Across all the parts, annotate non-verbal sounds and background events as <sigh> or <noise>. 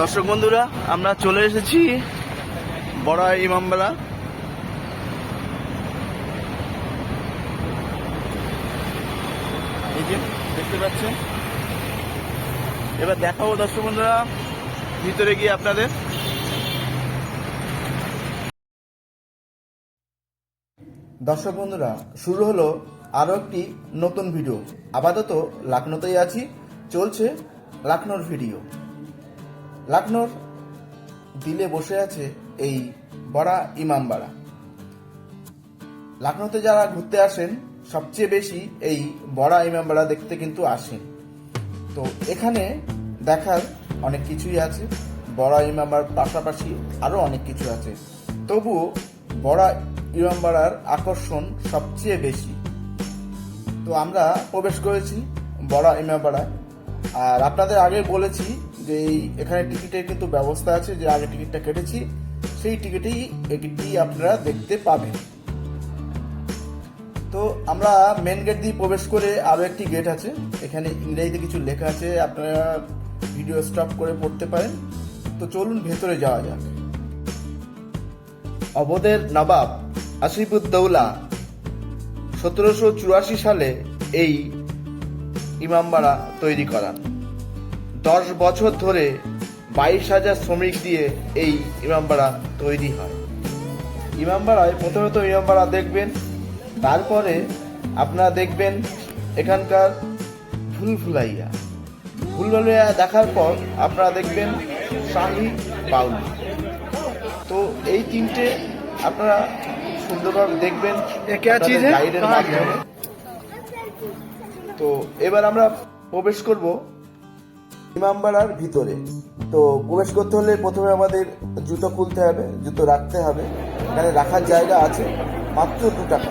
দর্শক বন্ধুরা, আমরা চলে এসেছি বড় ইমামবাড়া এই দেখতে পাচ্ছেন? এবার দেখাবো দর্শক বন্ধুরা, ভিতরে গিয়ে আপনাদের। দর্শক বন্ধুরা, শুরু হলো আরও একটি নতুন ভিডিও। আপাতত লাখনৌতেই আছি, চলছে লাখনৌর ভিডিও। লাখনৌর দিলে বসে আছে এই বড়া ইমামবাড়া লাখনৌতে যারা ঘুরতে আসেন, সবচেয়ে বেশি এই বড়া ইমামবাড়া দেখতে কিন্তু আসেন। তো এখানে দেখার অনেক কিছুই আছে, বড়া ইমামবার পাশাপাশি আরও অনেক কিছু আছে। তবুও বড়া ইমামবাড়ার আকর্ষণ সবচেয়ে বেশি। তো আমরা প্রবেশ করেছি বড়া ইমামবাড়ায় আর আপনাদের আগে বলেছি যে এখানে টিকিটের কিন্তু ব্যবস্থা আছে, যে আগে টিকিটটা কেটেছি, সেই টিকিটেই এটি আপনারা দেখতে পাবেন। তো আমরা মেন গেট দিয়ে প্রবেশ করে আরও একটি গেট আছে। এখানে ইংরেজিতে কিছু লেখা আছে, আপনারা ভিডিও স্টপ করে পড়তে পারেন। তো চলুন ভেতরে যাওয়া যাক। অবধের নবাব আসিফুদ্দৌলা সতেরোশো চুরাশি সালে এই ইমামবাড়া তৈরি করান। দশ বছর ধরে বাইশ হাজার শ্রমিক দিয়ে এই ইমামবাড়া তৈরি হয়। ইমামবাড়ায় প্রথমত ইমামবাড়া দেখবেন তারপরে আপনারা দেখবেন এখানকার ফুলফুলাইয়া। ফুলফুলাইয়া দেখার পর আপনারা দেখবেন শাহি বাউলি। তো এই তিনটে আপনারা সুন্দরভাবে দেখবেন গাইডের মাধ্যমে। তো এবার আমরা প্রবেশ করব ইমামবাড়ার ভিতরে। তো প্রবেশ করতে হলে প্রথমে আমাদের জুতো খুলতে হবে, জুতো রাখতে হবে। এখানে রাখার জায়গা আছে, মাত্র দু টাকা।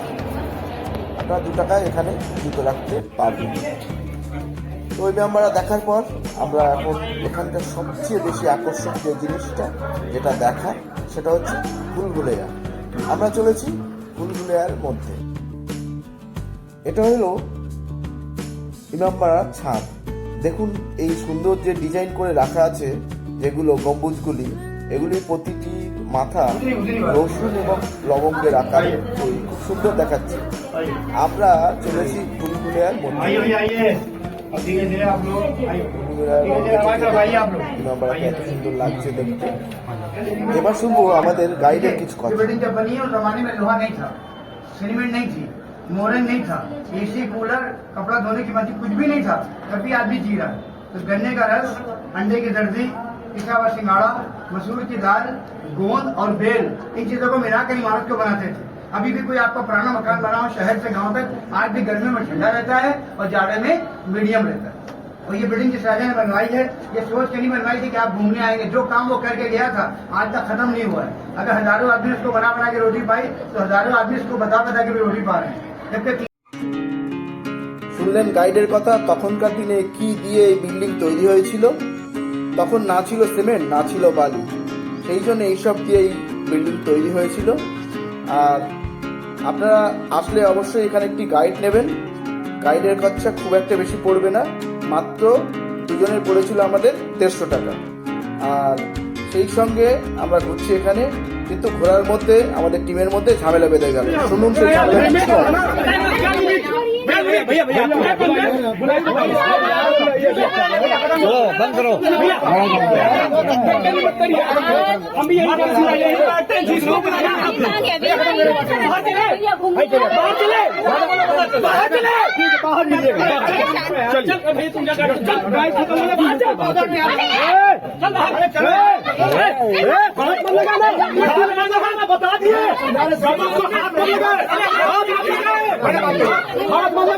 আপনারা দু টাকায় এখানে জুতো রাখতে পারবেন। তো ওই ইমামবাড়া দেখার পর আমরা এখন এখানকার সবচেয়ে বেশি আকর্ষক যে জিনিসটা, যেটা দেখা, সেটা হচ্ছে ফুলগুলেয়া আমরা চলেছি ফুলগুলেয়ার মধ্যে। এটা হলো ইমামবাড়ার ছাদ। দেখুন এই সুন্দর যে ডিজাইন করে রাখা আছে যেগুলো গম্বুজগুলি এগুলি প্রতিটি মাথা রসুন এবং লবঙ্গের আকার খুব সুন্দর দেখাচ্ছে। আমরা চলেছি ফুলফুলিয়ার মন্দির। সুন্দর লাগছে দেখতে। এবার শুনব আমাদের গাইডের কিছু কথা। मोरन नहीं था। एसी कूलर कपड़ा धोने की मशीन कुछ भी नहीं था। तब भी आदमी जी रहा। तो गन्ने का रस, अंडे की दर्जी पिसा हुआ सिंगाड़ा, मसूर की दाल, गोंद और बेल, इन चीज़ों को मिलाकर इमारत को बनाते थे। अभी भी कोई आपका पुराना मकान बना हो शहर से गाँव तक, आज भी गर्मी में ठंडा रहता है और जाड़े में मीडियम रहता है। और ये बिल्डिंग जिस राजा ने बनवाई है, ये सोच के नहीं बनवाई थी कि आप घूमने आएँगे। जो काम वो करके गया था, आज तक खत्म नहीं हुआ है। अगर हज़ारों आदमी इसको बना बना के रोटी पाई तो हज़ारों आदमी इसको बता बता के भी रोटी पा रहे हैं। শুনলেন গাইডের কথা, তখনকার দিনে কি দিয়ে এই বিল্ডিং তৈরি হয়েছিল? তখন না ছিল সিমেন্ট, না ছিল বালি। সেই জন্য এইসব দিয়ে এই বিল্ডিং তৈরি হয়েছিল। আর আপনারা আসলে অবশ্যই এখানে একটি গাইড নেবেন। গাইডের খরচা খুব একটা বেশি পড়বে না। মাত্র দুজনের পড়েছিল আমাদের দেড়শো টাকা। আর সেই সঙ্গে আমরা ঘুরছি এখানে। কিন্তু ঘোরার মধ্যে আমাদের টিমের মধ্যে ঝামেলা বেঁধে গেল শুনুন সেই ঝামেলা। भैया बंद करो बता दिए हाथ मत लगाए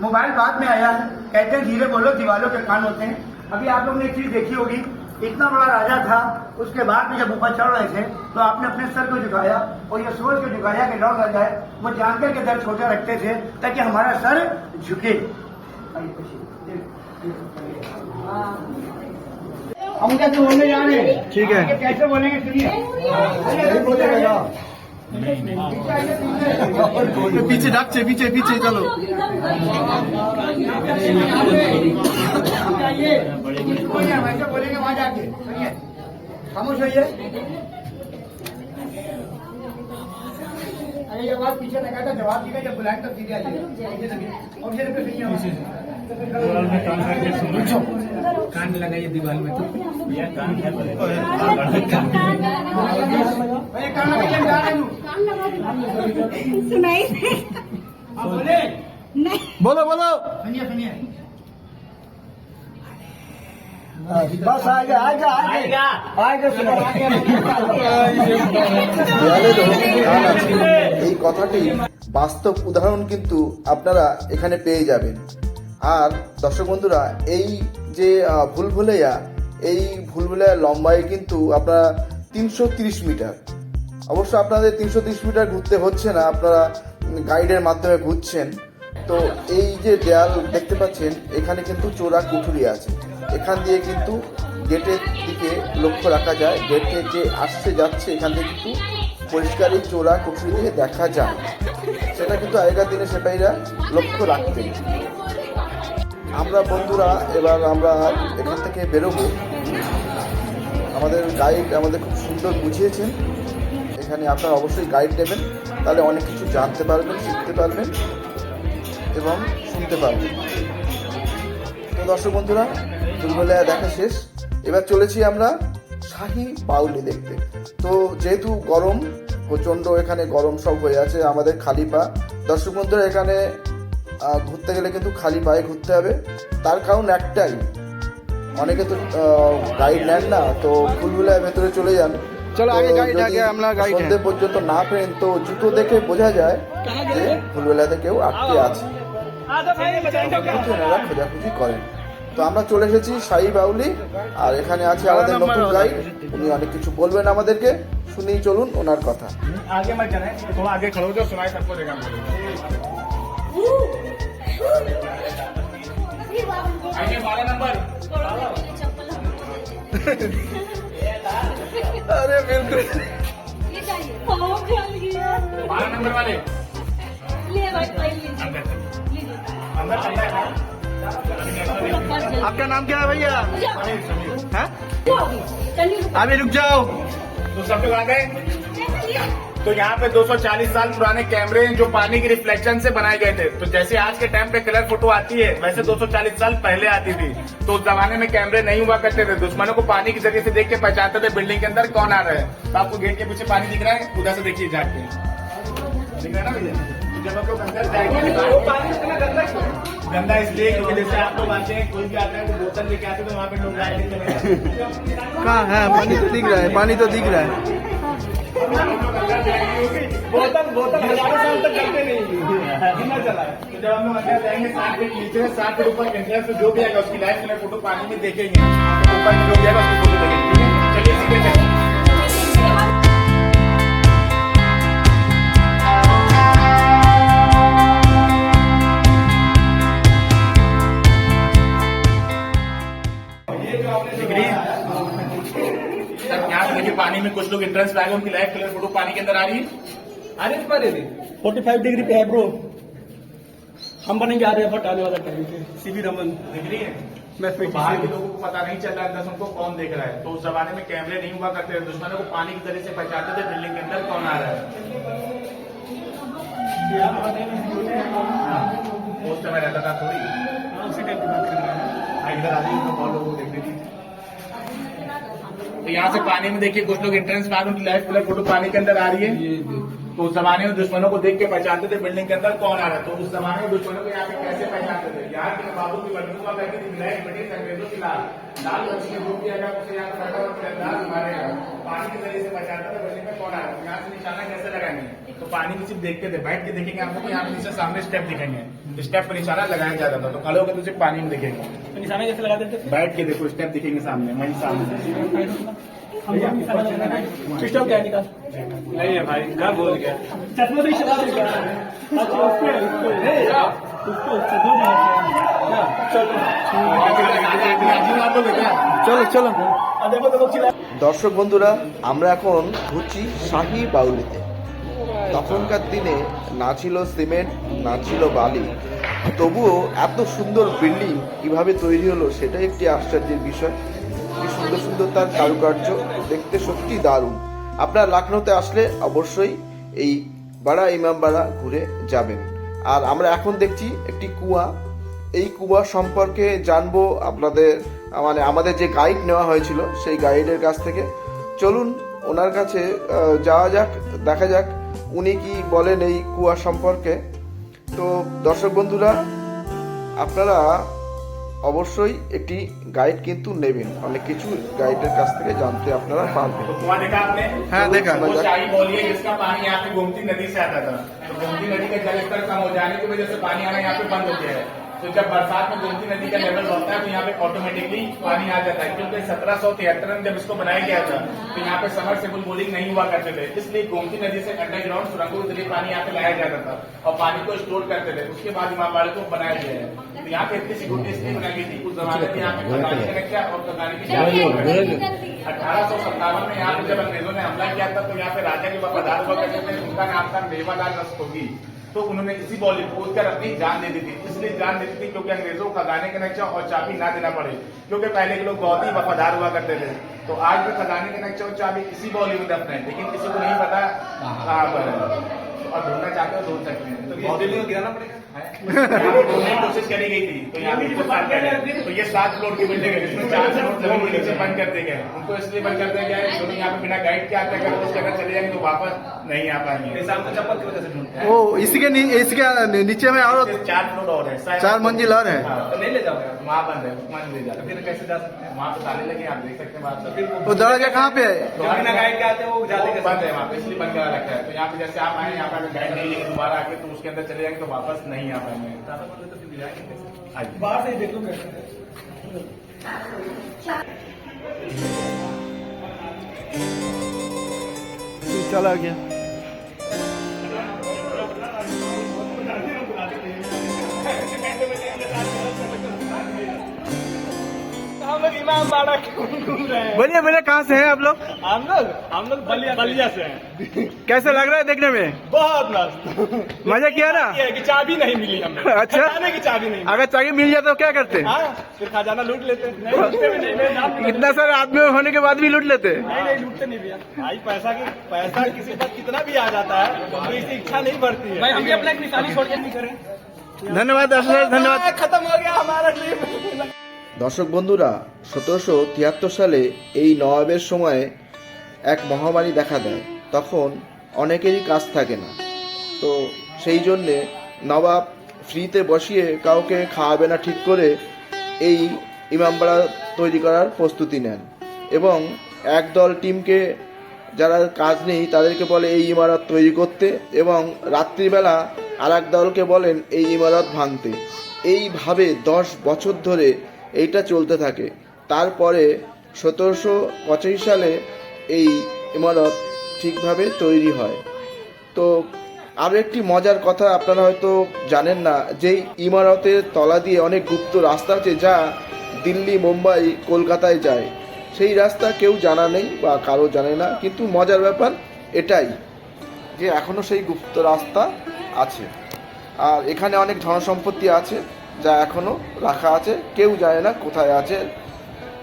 मोबाइल बाद में आया, कहते हैं धीरे बोलो, दीवालों के कान होते हैं। अभी आप लोग ने एक चीज़ देखी होगी, इतना बड़ा राजा था, उसके बाद में जब ऊपर चढ़ रहे थे तो आपने अपने सर को झुकाया और ये सोच को झुकाया कि लौट राजा जाए। वो जानकर के दर छोटा रखते थे, ताकि हमारा सर झुके। हम कैसे तो बोलने जा रहे हैं? ठीक है। कैसे बोलेंगे? सुनिए। पीछे डाकचे पीछे पीछे चलो। बोलेंगे वहाँ जाके खामोश होइए अरे ये बात पीछे लगा था जवाब दिया जब बुलाएँगे तब सीधे आइए और ऑप्शन पे नहीं है सुनिए कान लगाइए दीवार में तो भैया कान लगाइए हम जा रहे हूँ नहीं आप बोले नहीं বলো বলো सुनिए सुनिए बस आएगा आएगा आएगा आएगा सुनो দেয়ালে রঙিন গান আছে এই কথাটি বাস্তব উদাহরণ কিন্তু আপনারা এখানে পেয়ে যাবেন আর দর্শক বন্ধুরা এই যে আহ, ভুলভুলাইয়া এই ভুল ভুলভুলাইয়া লম্বায় কিন্তু আপনারা তিনশো তিরিশ মিটার। অবশ্য আপনাদের তিনশো তিরিশ মিটার ঘুরতে হচ্ছে না আপনারা গাইডের মাধ্যমে ঘুরছেন। তো এই যে দেয়াল দেখতে পাচ্ছেন এখানে কিন্তু চোরা কুঠুরি আছে। এখান দিয়ে কিন্তু গেটের দিকে লক্ষ্য রাখা যায়। গেটে যে আসছে যাচ্ছে এখান থেকে কিন্তু পরিষ্কারই চোরা কুঠুরি দেখা যায়। সেটা কিন্তু আগেকার দিনে সেটাইরা লক্ষ্য রাখতেন। আমরা বন্ধুরা এবার আমরা এখান থেকে বেরোবো। আমাদের গাইড আমাদের খুব সুন্দর বুঝিয়েছেন। এখানে আপনারা অবশ্যই গাইড নেবেন তাহলে অনেক কিছু জানতে পারবেন, শিখতে পারবেন এবং শুনতে পারবেন। তো দর্শক বন্ধুরা দুর্বলয়া দেখা শেষ। এবার চলেছি আমরা শাহী বাউলি দেখতে। তো যেহেতু গরম, প্রচণ্ড এখানে গরম সব হয়ে আছে আমাদের খালি পা। দর্শক বন্ধুরা, এখানে ঘুরতে গেলে কিন্তু খালি পায়ে ঘুরতে হবে। তার কারণ একটাই অনেকে তো গাইড নেন না তো ফুলগুলায় ভেতরে চলে যান। চলো পর্যন্ত না পেন তো জুতো দেখে বোঝা যায় যে ফুলবেলাতে কেউ আটকে আছে। এনারা খোঁজাখুঁজি করেন। তো আমরা চলে এসেছি সাই বাউলি আর এখানে আছে আমাদের নতুন গাইড উনি অনেক কিছু বলবেন আমাদেরকে শুনেই চলুন ওনার কথা। আগে আগে बारह नंबर अरे बिल्कुल बारह नंबर वाले तो। आपका नाम क्या है भैया? हाँ। अभी रुक जाओ। तो सब लोग आ गए? तो यहाँ पे 240 साल पुराने कैमरे हैं जो पानी के रिफ्लेक्शन से बनाए गए थे। तो जैसे आज के टाइम पे कलर फ़ोटो आती है वैसे 240 साल पहले आती थी। तो उस जमाने में कैमरे नहीं हुआ करते थे। दुश्मनों को पानी के ज़रिए से देख के पहचानते थे बिल्डिंग के अंदर कौन आ रहा है। तो आपको गेट के पीछे पानी दिख रहा है उधर से देखिए जाके। दिख रहा है ना भैया? जब आप लोग अंदर जाएँगे गंदा इसलिए क्योंकि जैसे आप लोग आते हैं कोई भी आता है तो बोतल लेके आते हैं तो वहाँ पे लोग हैं। कहाँ है? पानी तो दिख रहा है पानी तो दिख रहा है। बोतल बोतल हज़ारों साल तक चलते नहीं। चला। है तो जब हम अंदर जाएँगे फीट नीचे फीट ऊपर इंटरनेट से जो भी आएगा, उसकी लाइफ में फ़ोटो पानी में देखेंगे। ऊपर जो भी आएगा, उसकी फ़ोटो चलिए लोग एंट्रेंस पे आए उनकी लाइफ कलर फ़ोटो पानी के अंदर आ रही है। अरे पर फोर्टी फाइव डिग्री पे है ब्रो हम बनेंगे आ रहे हैं आने वाला टाइम पे। C V Raman. दिख रही है? तो बाहर के लोगों को पता नहीं चल रहा है अंदर उनको कौन देख रहा है। तो उस जमाने में कैमरे नहीं हुआ करते थे दुश्मनों को पानी के ज़रिए से पहचानते थे बिल्डिंग के अंदर कौन आ रहा है। हाँ, उस समय रहता था थोड़ी। हाँ, इधर आ जाइए तो बहुत लोगों को देख रही थी तो यहाँ से पानी में देखिए कुछ लोग एंट्रेंस पार आ उनकी लाइफ कलर फ़ोटो पानी के अंदर आ रही है। तो उस जमाने में दुश्मनों को देख के पहचानते थे बिल्डिंग के अंदर कौन आ रहा है। तो उस जमाने में दुश्मनों को यहाँ पे कैसे पहचानते थे? यहाँ के बाबू की बटनों का बैठी थी ब्रिटिश अंग्रेज़ों के लाल लाल बची है रूप गया अगर उसे यहाँ पर तो पानी के ज़रिए से बचाता था बिल्डिंग में कौन आया यहाँ से निशाना कैसे लगाएँगे? तो पानी में सिर्फ देखते थे बैठ के देखेंगे आपको कि यहाँ पे नीचे सामने स्टेप दिखेंगे स्टेप पर निशाना लगाया जाता था तो खड़े होकर तो सिर्फ पानी में देखेंगे तो निशाना कैसे लगा देते थे बैठ के देखो स्टेप दिखेंगे सामने वहीं सामने हम लोग निशाना लगाना है स्विच ऑफ क्या है निकाल नहीं है भाई क्या बोल गया चश्मा तो इशारा देगा अच्छा उसको उसको ए, उसको उसको दो চলো চলো जने देखो देखो चिल्ला দর্শক বন্ধুরা আমরা এখন ঘুরছি শাহি বাউলিতে তখনকার দিনে না ছিল সিমেন্ট, না ছিল বালি। তবুও এত সুন্দর বিল্ডিং কীভাবে তৈরি হলো সেটাই একটি আশ্চর্যের বিষয়। কি সুন্দর সুন্দর তার কারুকার্য, দেখতে সত্যি দারুণ। আপনার লখনৌতে আসলে অবশ্যই এই বাড়া ইমামবাড়া ঘুরে যাবেন। আর আমরা এখন দেখছি একটি কুয়া। এই কুয়া সম্পর্কে জানব আপনাদের মানে আমাদের যে গাইড নেওয়া হয়েছিল সেই গাইডের কাছ থেকে। চলুন ওনার কাছে যাওয়া যাক, দেখা যাক উনি কি বলেন এই কুয়া সম্পর্কে তো দর্শক বন্ধুরা আপনারা অবশ্যই একটি গাইড কিন্তু নেবেন অনেক কিছু গাইডের কাছ থেকে জানতে আপনারা পারবেন तो कुआं देखा आपने हाँ, देखा। वो शाही बोली है जिसका पानी यहाँ पे गोमती नदी से आता था तो गोमती नदी का जल स्तर कम हो जाने की वजह से पानी आना यहाँ पे बंद हो गया है तो जब बरसात में गोमती नदी का लेवल बढ़ता है तो यहाँ पे ऑटोमेटिकली पानी आ जाता है। क्योंकि सत्रह सौ तिहत्तर में जब इसको बनाया गया था तो यहाँ पे समर सेबुल बोलिंग नहीं हुआ करते थे। इसलिए गोमती नदी से अंडरग्राउंड सुरंगों के ज़रिए पानी यहाँ पे लाया जाता था और पानी को स्टोर करते थे। उसके बाद इमामबाड़े को बनाया गया है। तो यहाँ पे इतनी सिक्योरिटी इसलिए बनाई गई थी। कुछ जमाने में यहाँ पे खदानी कनेक्शन और खदानी की अठारह सौ सत्तावन में यहाँ पे जब अंग्रेज़ों ने हमला किया था तो यहाँ पे राजा के वफादार हुआ करते थे। उनका नाम था मेवालाल रस्तोगी। तो उन्होंने इसी बॉली कूद कर अपनी जान दे दी थी। इसलिए जान देती थी क्योंकि अंग्रेज़ों को खजाने के नक्शा और चाबी ना देना पड़े क्योंकि पहले के लोग बहुत ही वफादार हुआ करते थे। तो आज भी खजाने के नक्शा और चाबी इसी बॉली में दफन है लेकिन किसी को नहीं पता कहाँ पर है। और ढूंढना चाहते हो ढूंढ सकते हैं। तो गिराना पड़ेगा? की कोशिश करी गई थी तो यहाँ पे जो सात घर है, तो ये सात फ्लोर की बिल्डिंग है जिसमें चार फ्लोर ज़मीन नीचे बंद कर दिए गए उनको इसलिए बंद कर दिया गया है यहाँ पे बिना गाइड के आते अगर अंदर चले जाएँगे तो वापस नहीं आ पाएँगे चप्पल की वजह से ढूंढते हैं ओ इसी के इसके नीचे में और चार फ्लोर और है चार मंजिल और है। हाँ, तो नहीं ले जाओगे वहाँ बंद है वहाँ ले जाते। फिर कैसे जा सकते हैं? वहाँ पे ताले लगे आप देख सकते हैं से। वो दरवाज़ा कहाँ पे है? तो बिना गाइड के आते हैं वो जाते बंद है वहाँ पे इसलिए बंद करा रखा है। तो यहाँ पे जैसे आप आए यहाँ पे गाइड नहीं लेके दोबारा आके तो उसके अंदर चले जाएँगे तो वापस नहीं आ पाएँगे। आइए। बाहर से देखो देख लो कैसे चला गया। बोलिए बोलिए कहाँ से हैं आप लोग? हम लोग हम लोग बलिया बलिया से हैं। कैसे लग रहा है देखने में? बहुत मस्त। मज़ा किया ना? कि चाबी नहीं मिली हमें। <laughs> अच्छा। खजाने की चाबी नहीं अगर चाबी मिल जाए तो क्या करते? हाँ, खजाना लूट लेते। इतना सारे आदमी होने के बाद भी लूट लेते। नहीं नहीं लूटते नहीं भैया। भाई पैसा की पैसा किसी पर कितना भी आ जाता है तो इसकी इच्छा नहीं बढ़ती है। भाई हम अपना निशानी छोड़ के नहीं करें। धन्यवाद धन्यवाद। खत्म हो गया हमारा ट्रिप দর্শক বন্ধুরা, সতেরোশো তিয়াত্তর সালে এই নবাবের সময়ে এক মহামারী দেখা দেয়। তখন অনেকেরই কাজ থাকে না। তো সেই জন্যে নবাব ফ্রিতে বসিয়ে কাউকে খাওয়াবে না ঠিক করে এই ইমামবাড়া তৈরি করার প্রস্তুতি নেন। এবং একদল টিমকে যারা কাজ নেই, তাদেরকে বলে এই ইমারত তৈরি করতে এবং রাত্রিবেলা আর দলকে বলেন এই ইমারত ভাঙতে। এইভাবে দশ বছর ধরে এইটা চলতে থাকে। তারপরে সতেরোশো পঁচাশি সালে এই ইমারত ঠিকভাবে তৈরি হয়। তো আরও একটি মজার কথা আপনারা হয়তো জানেন না যে ইমারতের তলা দিয়ে অনেক গুপ্ত রাস্তা আছে যা দিল্লি, মুম্বাই, কলকাতায় যায়। সেই রাস্তা কেউ জানা নেই বা কারও জানে না, কিন্তু মজার ব্যাপার এটাই যে এখনও সেই গুপ্ত রাস্তা আছে। আর এখানে অনেক ধনসম্পত্তি আছে। যা এখনও রাখা আছে, কেউ জানে না কোথায় আছে,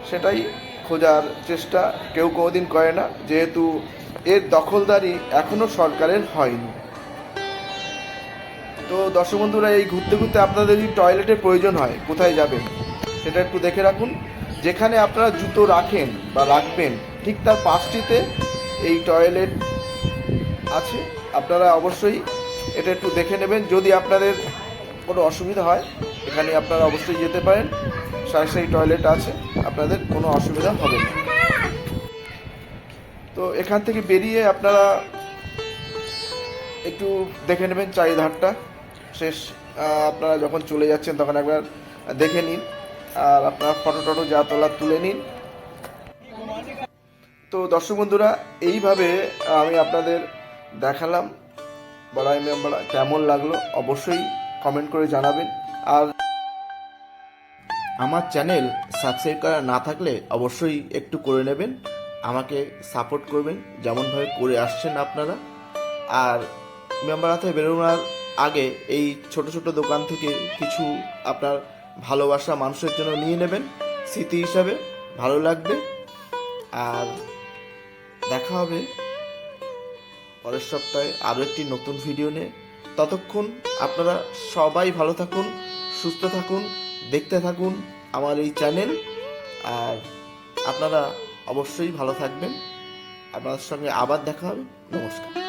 সেটাই খোঁজার চেষ্টা কেউ কোনোদিন করে না, যেহেতু এর দখলদারি এখনও সরকারের হয়নি। তো দর্শক বন্ধুরা, এই ঘুরতে ঘুরতে আপনাদের যদি টয়লেটের প্রয়োজন হয়, কোথায় যাবেন, সেটা একটু দেখে রাখুন। যেখানে আপনারা জুতো রাখেন বা রাখবেন, ঠিক তার পাশটিতে এই টয়লেট আছে। আপনারা অবশ্যই এটা একটু দেখে নেবেন। যদি আপনাদের কোনো অসুবিধা হয় এখানে আপনারা অবশ্যই যেতে পারেন। সারি সারি টয়লেট আছে। আপনাদের কোনো অসুবিধা হবে না। তো এখান থেকে বেরিয়ে আপনারা একটু দেখে নেবেন চারিধারটা। শেষ আপনারা যখন চলে যাচ্ছেন তখন একবার দেখে নিন। আর আপনারা ফটো টটো যা তোলা তুলে নিন। তো দর্শক বন্ধুরা, এইভাবে আমি আপনাদের দেখালাম। বড়াই মেম্বারা কেমন লাগল অবশ্যই কমেন্ট করে জানাবেন। আর আমার চ্যানেল সাবস্ক্রাইব করা না থাকলে অবশ্যই একটু করে নেবেন, আমাকে সাপোর্ট করবেন, যেমনভাবে করে আসছেন আপনারা। আর মেম্বার হাতে বেরোনোর আগে এই ছোট ছোট দোকান থেকে কিছু আপনার ভালোবাসা মানুষের জন্য নিয়ে নেবেন, স্মৃতি হিসাবে। ভালো লাগবে। আর দেখা হবে পরের সপ্তাহে আরও একটি নতুন ভিডিও নিয়ে। ততক্ষণ আপনারা সবাই ভালো থাকুন, সুস্থ থাকুন। দেখতে থাকুন আমার এই চ্যানেল, আর আপনারা অবশ্যই ভালো থাকবেন। আপনাদের সঙ্গে আবার দেখা হবে। নমস্কার।